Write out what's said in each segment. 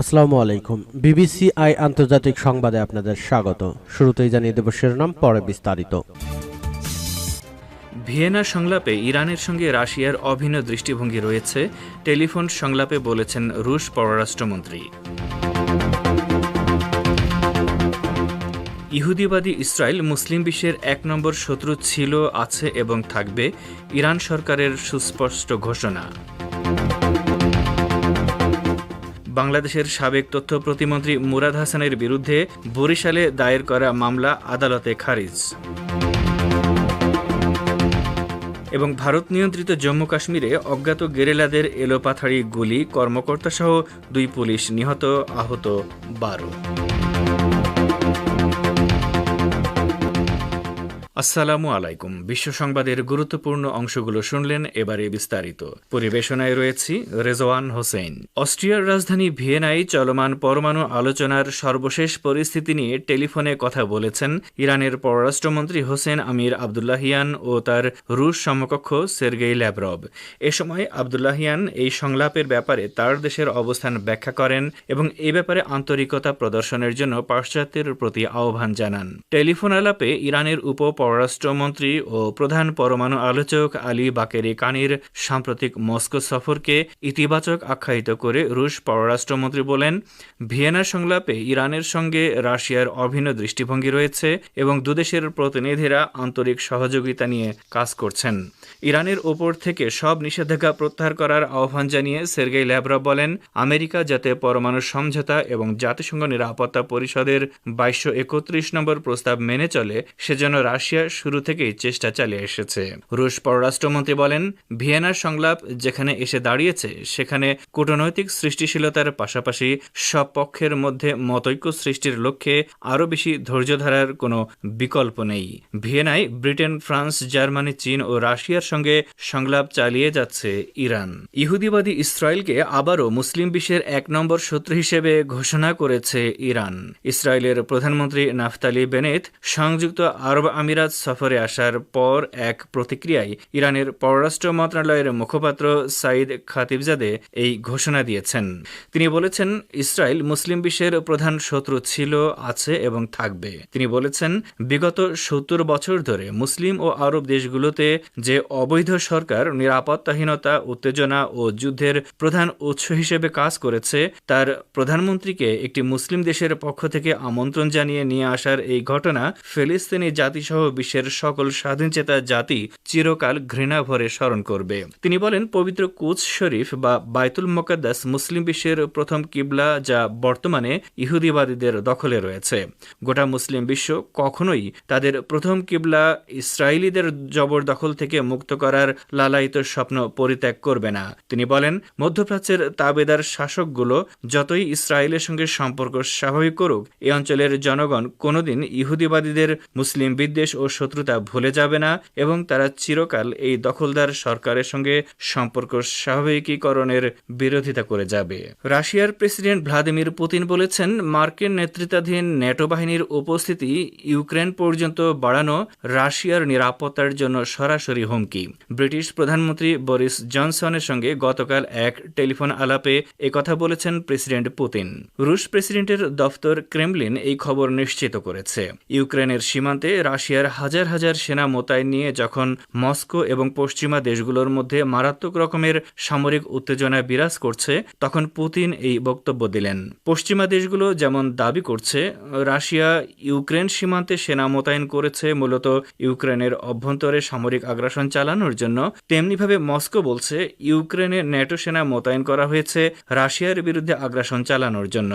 আসসালামু আলাইকুম। BBC I আন্তর্জাতিক সংবাদে আপনাদের স্বাগত। শুরুতেই জানিয়ে দেব শিরোনাম, পরে বিস্তারিত। ভিয়েনা সংলাপে ইরানের সঙ্গে রাশিয়ার অভিন্ন দৃষ্টিভঙ্গি রয়েছে, টেলিফোন সংলাপে বলেছেন রুশ পররাষ্ট্রমন্ত্রী। ইহুদিবাদী ইসরায়েল মুসলিম বিশ্বের এক নম্বর শত্রু ছিল, আছে এবং থাকবে ইরান সরকারের সুস্পষ্ট ঘোষণা। বাংলাদেশের সাবেক তথ্য প্রতিমন্ত্রী মুরাদ হাসানের বিরুদ্ধে বরিশালে দায়ের করা মামলা আদালতে খারিজ। এবং ভারত নিয়ন্ত্রিত জম্মু কাশ্মীরে অজ্ঞাত গেরেলাদের এলোপাথাড়ি গুলি কর্মকর্তাসহ দুই পুলিশ নিহত, আহত বারো। আসসালামু আলাইকুম। বিশ্ব সংবাদের গুরুত্বপূর্ণ অংশগুলো শুনলেন এবারে বিস্তারিত। পরিবেশনায় রয়েছি রেজওয়ান হোসেন। অস্ট্রিয়ার রাজধানী ভিয়েনায় চলমান পরমাণু আলোচনার সর্বশেষ পরিস্থিতি নিয়ে টেলিফোনে কথা বলেছেন ইরানের পররাষ্ট্রমন্ত্রী হোসেন আমির আবদুল্লাহিয়ান ও তার রুশ সমকক্ষ সের্গেই ল্যাব্রব এ সময় আবদুল্লাহিয়ান এই সংলাপের ব্যাপারে তার দেশের অবস্থান ব্যাখ্যা করেন এবং এ ব্যাপারে আন্তরিকতা প্রদর্শনের জন্য পাশ্চাত্যের প্রতি আহ্বান জানান। টেলিফোন আলাপে ইরানের উপ পররাষ্ট্রমন্ত্রী ও প্রধান পরমাণু আলোচক আলী বাকেরি কানির সাম্প্রতিক মস্কো সফরকে ইতিবাচক আখ্যায়িত করে রুশ পররাষ্ট্রমন্ত্রী বলেন, ভিয়েনা সংলাপে ইরানের সঙ্গে রাশিয়ার অভিন্ন দৃষ্টিভঙ্গি রয়েছে এবং দুদেশের প্রতিনিধিরা আন্তরিক সহযোগিতা নিয়ে কাজ করছেন। ইরানের ওপর থেকে সব নিষেধাজ্ঞা প্রত্যাহার করার আহ্বান জানিয়ে সের্গেই ল্যাব্রভ বলেন, আমেরিকা যাতে পরমাণু সমঝোতা এবং জাতিসংঘ নিরাপত্তা পরিষদের বাইশশো একত্রিশ নম্বর প্রস্তাব মেনে চলে, সেজন্য রাশিয়া শুরু থেকেই চেষ্টা চালিয়ে এসেছে। রুশ পররাষ্ট্রমন্ত্রী বলেন, ভিয়েনার সংলাপ যেখানে এসে দাঁড়িয়েছে, সেখানে কূটনৈতিক সৃষ্টিশীলতার পাশাপাশি সব পক্ষের মধ্যে মতৈক্য সৃষ্টির লক্ষ্যে আরও বেশি ধৈর্য ধরার কোনো বিকল্প নেই। ভিয়েনায় ব্রিটেন, ফ্রান্স, জার্মানি, চীন ও রাশিয়ার সঙ্গে সংলাপ চালিয়ে যাচ্ছে ইরান। ইহুদিবাদী ইসরায়েলকে আবারও মুসলিম বিশ্বের এক নম্বর শত্রু হিসেবে ঘোষণা করেছে ইরান। ইসরায়েলের প্রধানমন্ত্রী নাফতালি বেনেত, সংযুক্ত আরব আমিরাত সফরে আসার পর এক প্রতিক্রিয়ায় ইরানের পররাষ্ট্র মন্ত্রণালয়ের মুখপাত্র সাইদ খাতিবজাদে এই ঘোষণা দিয়েছেন। তিনি বলেছেন, ইসরায়েল মুসলিম বিশ্বের প্রধান শত্রু ছিল, আছে এবং থাকবে। তিনি বলেছেন, বিগত সত্তর বছর ধরে মুসলিম ও আরব দেশগুলোতে যে অবৈধ সরকার নিরাপত্তাহীনতা, উত্তেজনা ও যুদ্ধের প্রধান উৎস হিসেবে কাজ করেছে, তার প্রধানমন্ত্রীকে একটি মুসলিম দেশের পক্ষ থেকে আমন্ত্রণ জানিয়ে নিয়ে আসার এই ঘটনা ফিলিস্তিনি জাতিসহ বিশ্বের সকল স্বাধীনচেতা জাতি চিরকাল ঘৃণা ভরে স্মরণ করবে। তিনি বলেন, পবিত্র কুচ শরীফ বা বাইতুল মোকাদ্দাস মুসলিম বিশ্বের প্রথম কিবলা যা বর্তমানে ইহুদিবাদীদের দখলে রয়েছে। গোটা মুসলিম বিশ্ব কখনোই তাদের প্রথম কিবলা ইসরায়েলিদের জবরদখল থেকে মুক্ত করার লালায়িত স্বপ্ন পরিত্যাগ করবে না। তিনি বলেন, মধ্যপ্রাচ্যের তাবেদার শাসকগুলো যতই ইসরায়েলের সঙ্গে সম্পর্ক স্বাভাবিক করুক এই অঞ্চলের জনগণ কোনোদিন ইহুদিবাদীদের মুসলিম বিদ্বেষ ও শত্রুতা ভুলে যাবে না এবং তারা চিরকাল এই দখলদার সরকারের সঙ্গে সম্পর্ক স্বাভাবিকীকরণের বিরোধিতা করে যাবে। রাশিয়ার প্রেসিডেন্ট ভ্লাদিমির পুতিন বলেছেন, মার্কিন নেতৃত্বাধীন ন্যাটো বাহিনীর উপস্থিতি ইউক্রেন পর্যন্ত বাড়ানো রাশিয়ার নিরাপত্তার জন্য সরাসরি হুমকি। ব্রিটিশ প্রধানমন্ত্রী বরিস জনসনের সঙ্গে গতকাল এক টেলিফোন আলাপে একথা বলেছেন প্রেসিডেন্ট পুতিন। রুশ প্রেসিডেন্টের দফতর ক্রেমলিন এই খবর নিশ্চিত করেছে। ইউক্রেনের সীমান্তে রাশিয়ার হাজার হাজার সেনা মোতায়েন নিয়ে যখন মস্কো এবং পশ্চিমা দেশগুলোর মধ্যে মারাত্মক রকমের সামরিক উত্তেজনা বিরাজ করছে, তখন পুতিন এই বক্তব্য দিলেন। পশ্চিমা দেশগুলো যেমন দাবি করছে, রাশিয়া ইউক্রেন সীমান্তে সেনা মোতায়েন করেছে মূলত ইউক্রেনের অভ্যন্তরে সামরিক আগ্রাসন চালানোর জন্য, তেমনিভাবে মস্কো বলছে ইউক্রেনে ন্যাটো সেনা মোতায়েন করা হয়েছে রাশিয়ার বিরুদ্ধে আগ্রাসন চালানোর জন্য।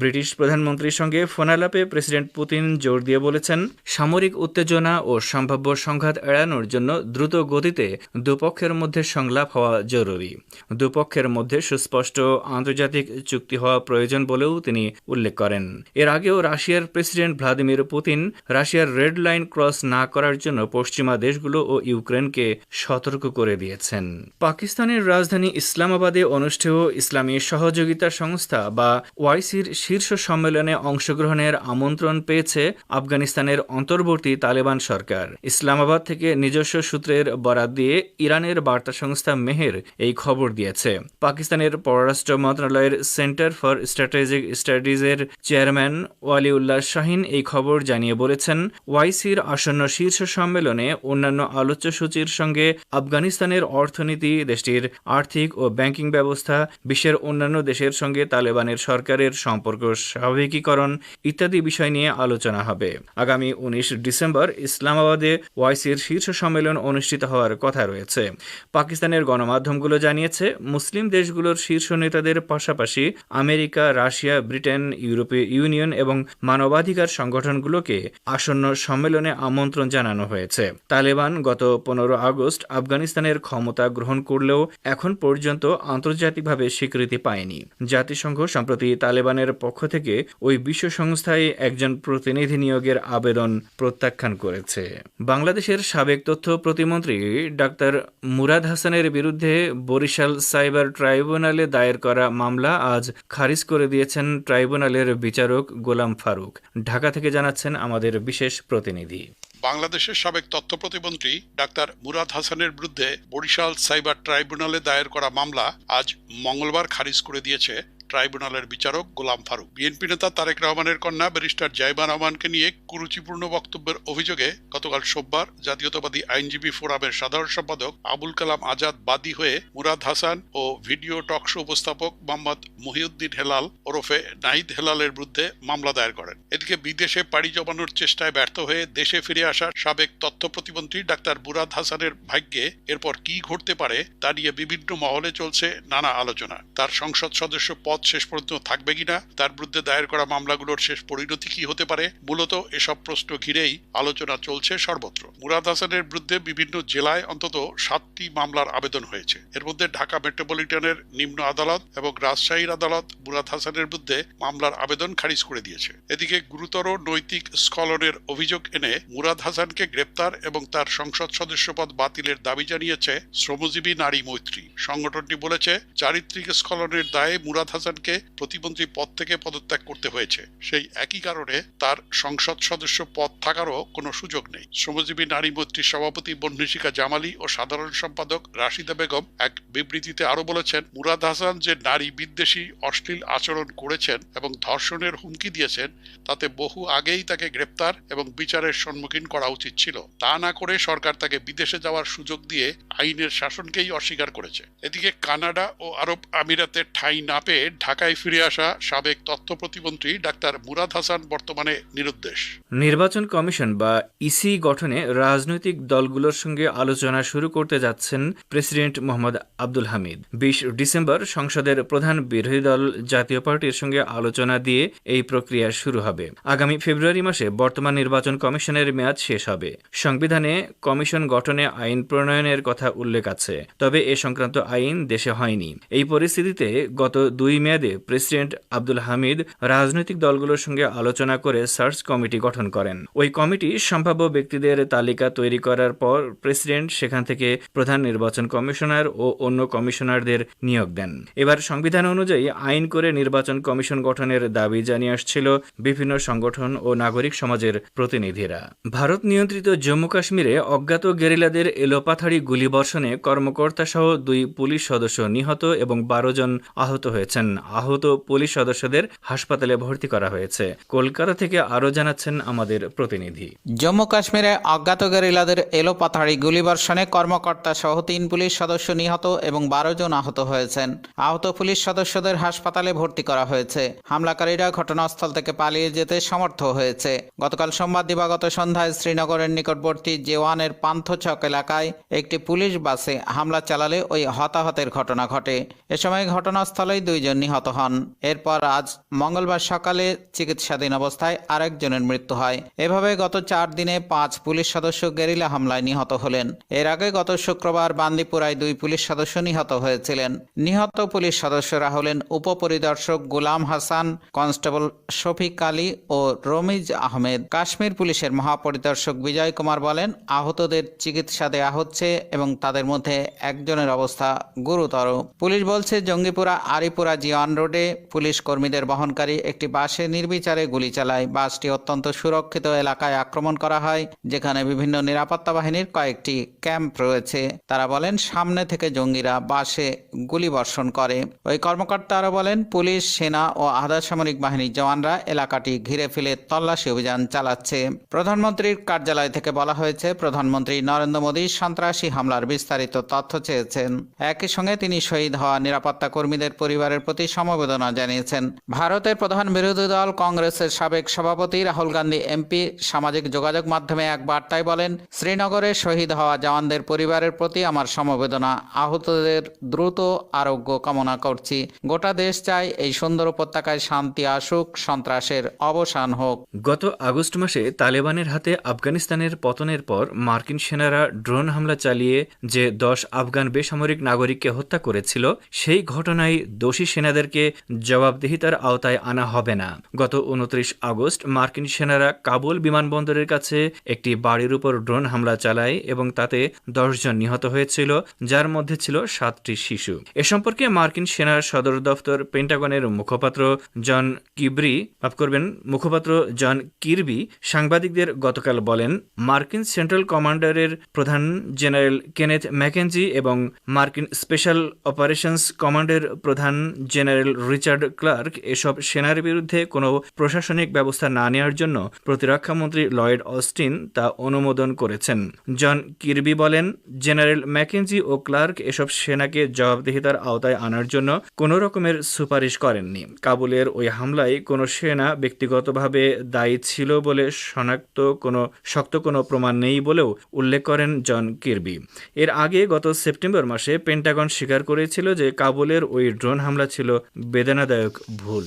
ব্রিটিশ প্রধানমন্ত্রীর সঙ্গে ফোনালাপে প্রেসিডেন্ট পুতিন জোর দিয়ে বলেছেন, সামরিক উত্তেজনা ও সম্ভাব্য সংঘাত এড়ানোর জন্য দ্রুত গতিতে দুপক্ষের মধ্যে সংলাপ হওয়া জরুরি। দুপক্ষের মধ্যে সুস্পষ্ট আন্তর্জাতিক চুক্তি হওয়া প্রয়োজন বলেও তিনি উল্লেখ করেন। এর আগেও রাশিয়ার প্রেসিডেন্ট ভ্লাদিমির পুতিন রাশিয়ার রেড লাইন ক্রস না করার জন্য পশ্চিমা দেশগুলো ও ইউক্রেনকে সতর্ক করে দিয়েছেন। পাকিস্তানের রাজধানী ইসলামাবাদে অনুষ্ঠেয় ইসলামী সহযোগিতা সংস্থা বা ওয়াইসির শীর্ষ সম্মেলনে অংশগ্রহণের আমন্ত্রণ পেয়েছে আফগানিস্তানের অন্তর্বর্তী তালেবান সরকার। ইসলামাবাদ থেকে নিজস্ব সূত্রের বরাত দিয়ে ইরানের বার্তা সংস্থা মেহের এই খবর দিয়েছে। পাকিস্তানের পররাষ্ট্র মন্ত্রণালয়ের সেন্টার ফর স্ট্র্যাটেজিক স্টাডিজের চেয়ারম্যান ওয়ালিউল্লাহ শাহিন এই খবর জানিয়ে বলেছেন, ওয়াইসির আসন্ন শীর্ষ সম্মেলনে অন্যান্য আলোচ্য সূচির সঙ্গে আফগানিস্তানের অর্থনীতি, দেশটির আর্থিক ও ব্যাংকিং ব্যবস্থা, বিশ্বের অন্যান্য দেশের সঙ্গে তালেবানের সরকারের সম্পর্ক স্বাভাবিকীকরণ ইত্যাদি বিষয় নিয়ে আলোচনা হবে। আগামী উনিশ ডিসেম্বর ইসলামাবাদে ওয়াইসির শীর্ষ সম্মেলন অনুষ্ঠিত হওয়ার কথা রয়েছে। পাকিস্তানের গণমাধ্যমগুলো জানিয়েছে, মুসলিম দেশগুলোর শীর্ষ নেতাদের পাশাপাশি আমেরিকা, রাশিয়া, ব্রিটেন, ইউরোপীয় ইউনিয়ন এবং মানবাধিকার সংগঠনগুলোকে আসন্ন সম্মেলনে আমন্ত্রণ জানানো হয়েছে। তালেবান গত পনেরো আগস্ট আফগানিস্তানের ক্ষমতা গ্রহণ করলেও এখন পর্যন্ত আন্তর্জাতিকভাবে স্বীকৃতি পায়নি। জাতিসংঘ সম্প্রতি তালেবানের পক্ষ থেকে ওই বিশ্ব সংস্থায় একজন প্রতিনিধি নিয়োগের আবেদন প্রত্যাখ্যান করেছে। বাংলাদেশের সাবেক তথ্য প্রতিমন্ত্রী ডাক্তার মুরাদ হাসানের বিরুদ্ধে বরিশাল সাইবার ট্রাইব্যুনালে দায়ের করা মামলা আজ খারিজ করে দিয়েছেন ট্রাইব্যুনালের বিচারক গোলাম ফারুক। ঢাকা থেকে জানাচ্ছেন আমাদের বিশেষ প্রতিনিধি। বাংলাদেশের সাবেক তথ্য প্রতিমন্ত্রী ডাক্তার মুরাদ হাসানের বিরুদ্ধে বরিশাল সাইবার ট্রাইব্যুনালে দায়ের করা মামলা আজ মঙ্গলবার খারিজ করে দিয়েছে ট্রাইব্যুনালের বিচারক গোলাম ফারুক। বিএনপি নেতা তারেক রহমানের কন্যা ব্যারিস্টার জাইবা রহমানকে নিয়ে কুরুচিপূর্ণ বক্তব্যের অভিযোগে গতকাল সোমবার জাতীয়তাবাদী আইনজীবী ফোরামের সাধারণ সম্পাদক আবুল কালাম আজাদ বাদী হয়ে মুরাদ হাসান ও ভিডিও টকশো উপস্থাপক মোহাম্মদ মহিউদ্দিন হেলাল ওরফে নাহিদ হেলালের বিরুদ্ধে মামলা দায়ের করেন। এদিকে বিদেশে পাড়ি জমানোর চেষ্টায় ব্যর্থ হয়ে দেশে ফিরে আসা সাবেক তথ্য প্রতিমন্ত্রী ডাক্তার মুরাদ হাসানের ভাগ্যে এরপর কি ঘটতে পারে তা নিয়ে বিভিন্ন মহলে চলছে নানা আলোচনা। তার সংসদ সদস্য পদ শেষ পর্যন্ত থাকবে কিনা, তার বিরুদ্ধে দায়ের করা মামলাগুলোর শেষ পরিণতি কি হতে পারে, মূলত এসব প্রশ্ন ঘিরেই আলোচনা চলছে সর্বত্র। মুরাদ হাসানের বিরুদ্ধে বিভিন্ন জেলায় অন্তত সাতটি মামলার আবেদন হয়েছে। এর মধ্যে ঢাকা মেট্রোপলিটনের নিম্ন আদালত এবং রাজশাহীর আদালত মুরাদ হাসানের বিরুদ্ধে মামলার আবেদন খারিজ করে দিয়েছে। এদিকে গুরুতর নৈতিক স্খলনের অভিযোগ এনে মুরাদ হাসানকে গ্রেপ্তার এবং তার সংসদ সদস্য পদ বাতিলের দাবি জানিয়েছে শ্রমজীবী নারী মৈত্রী। সংগঠনটি বলেছে, চারিত্রিক স্খলনের দায়ে মুরাদ হাসানকে প্রতিমন্ত্রী পদ থেকে পদত্যাগ করতে হয়েছে। সেই একই কারণে তার সংসদ সদস্য পদ থাকারও কোনো সুযোগ নেই। শ্রমজীবী নারী মৈত্রীর সভাপতি বন্যশিকা জামালি ও সাধারণ সম্পাদক রাশিদা বেগম এক বিবৃতিতে আরও বলেছেন, মুরাদ হাসান যে নারী বিদ্বেষী, অশ্লীল আচরণ করেছেন এবং ধর্ষণের হুমকি দিয়েছেন, তাতে বহু আগেই তাকে গ্রেপ্তার এবং বিচারের সম্মুখীন করা উচিত ছিল। তা না করে সরকার তাকে বিদেশে যাওয়ার সুযোগ দিয়ে আইনের শাসনকেই অস্বীকার করেছে। এদিকে কানাডা ও আরব আমিরাতে ঠাঁই না পেয়ে ঢাকায় ফিরে আসা সাবেক তথ্য প্রতিমন্ত্রী ডাক্তার মুরাদ হাসান বর্তমানে নিরুদ্দেশ। নির্বাচন কমিশন বা ইসি গঠনে রাজনৈতিক দলগুলোর সঙ্গে আলোচনা শুরু করতে যাচ্ছেন প্রেসিডেন্ট মোহাম্মদ আব্দুল হামিদ। বিশ ডিসেম্বর সংসদের প্রধান বিরোধী দল জাতীয় পার্টির সঙ্গে আলোচনা দিয়ে এই প্রক্রিয়া শুরু হবে। আগামী ফেব্রুয়ারি মাসে বর্তমান নির্বাচন কমিশনের মেয়াদ শেষ হবে। সংবিধানে কমিশন গঠনে আইন প্রণয়নের কথা উল্লেখ আছে, তবে এ সংক্রান্ত আইন দেশে হয়নি। এই পরিস্থিতিতে গত দুই মেয়াদে প্রেসিডেন্ট আব্দুল হামিদ রাজনৈতিক দলগুলোর সঙ্গে আলোচনা করে সার্চ কমিটি গঠন করেন। ওই কমিটি সম্ভাব্য ব্যক্তিদের তালিকা তৈরি করার পর প্রেসিডেন্ট সেখান থেকে প্রধান নির্বাচন কমিশনার ও অন্য কমিশনারদের নিয়োগ দেন। এবার সংবিধান অনুযায়ী আইন করে নির্বাচন কমিশন গঠনের দাবি জানিয়ে আসছিল বিভিন্ন সংগঠন ও নাগরিক সমাজের প্রতিনিধিরা। ভারত নিয়ন্ত্রিত জম্মু কাশ্মীরে অজ্ঞাত গেরিলাদের এলোপাথাড়ি গুলিবর্ষণে কর্মকর্তা সহ দুই পুলিশ সদস্য নিহত এবং বারো জন আহত হয়েছেন। আহত পুলিশ সদস্যদের হাসপাতালে ভর্তি করা হয়েছে। কলকাতা থেকে আরও জানাচ্ছেন আমাদের প্রতিনিধি। জম্মু কাশ্মীরে অজ্ঞাত গেরিলাদের এলোপাথাড়ি গুলিবর্ষণে কর্মকর্তা সহ তিন পুলিশ সদস্য নিহত এবং বারো জন আহত হয়েছেন। আহত পুলিশ সদস্যদের হাসপাতালে ভর্তি করা হয়েছে। হামলাকারীরা ঘটনাস্থল থেকে পালিয়ে যেতে সমর্থ হয়েছে। গতকাল সোমবার দিবাগত সন্ধ্যায় শ্রীনগরের নিকটবর্তী জেওয়ানের পান্থচক এলাকায় একটি পুলিশ বাসে হামলা চালালে ওই হতাহতের ঘটনা ঘটে। এ সময় ঘটনাস্থলেই দুইজন নিহত হন। এরপর আজ মঙ্গলবার সকালে চিকিৎসাধীন অবস্থায় আরেকজনের মৃত্যু হয়। এভাবে গত চার দিনে পাঁচ পুলিশ সদস্য গেরিলা হামলায় নিহত হলেন। এর আগে গত শুক্রবার বান্দিপুরায় দুই পুলিশ সদস্য নিহত হয়েছিলেন। নিহত পুলিশ সদস্যরা হলেন উপপরিদর্শক গোলাম হাসান, কনস্টেবল শফিক আলী ও রমিজ আহমেদ। কাশ্মীর পুলিশের মহাপরিদর্শক বিজয় কুমার বলেন, আহতদের চিকিৎসা দেয়া হচ্ছে এবং তাদের মধ্যে একজনের অবস্থা গুরুতর। পুলিশ বলছে, জঙ্গিপুরা আরিপুরা জিয়া ওয়ান রোডে পুলিশ কর্মীদের বহনকারী একটি বাসে নির্বিচারে গুলি চালায়। বাসটি অত্যন্ত সুরক্ষিত এলাকায় আক্রমণ করা হয়, যেখানে বিভিন্ন নিরাপত্তা বাহিনীর কয়েকটি ক্যাম্প রয়েছে। তারা বলেন, সামনে থেকে জঙ্গিরা বাসে গুলি বর্ষণ করে। ওই কর্মকর্তা আরও বলেন, পুলিশ, সেনা ও আধা সামরিক বাহিনীর জওয়ানরা এলাকাটি ঘিরে ফেলে তল্লাশি অভিযান চালাচ্ছে। প্রধানমন্ত্রীর কার্যালয় থেকে বলা হয়েছে, প্রধানমন্ত্রী নরেন্দ্র মোদী সন্ত্রাসী হামলার বিস্তারিত তথ্য চেয়েছেন। একই সঙ্গে তিনি শহীদ হওয়া নিরাপত্তা কর্মীদের পরিবারের প্রতি সমবেদনা জানিয়েছেন। ভারতের প্রধান বিরোধী দল কংগ্রেসের সাবেক সভাপতি রাহুল গান্ধী, এমপি, সামাজিক যোগাযোগ মাধ্যমে এক বার্তায় বলেন, শ্রীনগরে শহীদ হওয়া জওয়ানদের পরিবারের প্রতি আমার সমবেদনা। আহতদের দ্রুত আরোগ্য কামনা করছি। গোটা দেশ চায় এই সুন্দর উপত্যকায় শান্তি আসুক, সন্ত্রাসের অবসান হোক। গত আগস্ট মাসে তালেবানের হাতে আফগানিস্তানের পতনের পর মার্কিন সেনারা ড্রোন হামলা চালিয়ে যে দশ আফগান বেসামরিক নাগরিককে হত্যা করেছিল, সেই ঘটনায় দোষী সেনাদেরকে জবাবদিহিতার আওতায় আনা হবে না। গত উনত্রিশ আগস্ট মার্কিন সেনারা কাবুল বিমানবন্দরের কাছে একটি বাড়ির উপর ড্রোন হামলা চালায় এবং তাতে দশজন নিহত হয়েছিল, যার মধ্যে ছিল সাতটি শিশু। এ সম্পর্কে মার্কিন সেনার সদর দফতর পেন্টাগনের মুখপাত্র জন কিব্রি, মাফ করবেন, মুখপাত্র জন কিরবি সাংবাদিকদের গতকাল বলেন, মার্কিন সেন্ট্রাল কমান্ডারের প্রধান জেনারেল কেনেথ ম্যাকেনজি এবং মার্কিন স্পেশাল অপারেশনস কমান্ডের প্রধান জেনারেল রিচার্ড ক্লার্ক এসব সেনার বিরুদ্ধে কোনো প্রশাসনিক ব্যবস্থা না নেওয়ার জন্য প্রতিরক্ষামন্ত্রী লয়েড অস্টিন তা অনুমোদন করেছেন। জন কিরবি বলেন, জেনারেল ম্যাকেনজি ও ক্লার্ক এসব সেনাকে জবাবদিহিতার আওতায় আনার জন্য কোনো রকমের সুপারিশ করেননি। কাবুলের ওই হামলায় কোনো সেনা ব্যক্তিগতভাবে দায়ী ছিল বলে শনাক্ত কোনো, শক্ত কোনো প্রমাণ নেই বলেও উল্লেখ করেন জন কিরবি। এর আগে গত সেপ্টেম্বর মাসে পেন্টাগন স্বীকার করেছিল যে কাবুলের ওই ড্রোন হামলা ছিল বেদনাদায়ক ভুল।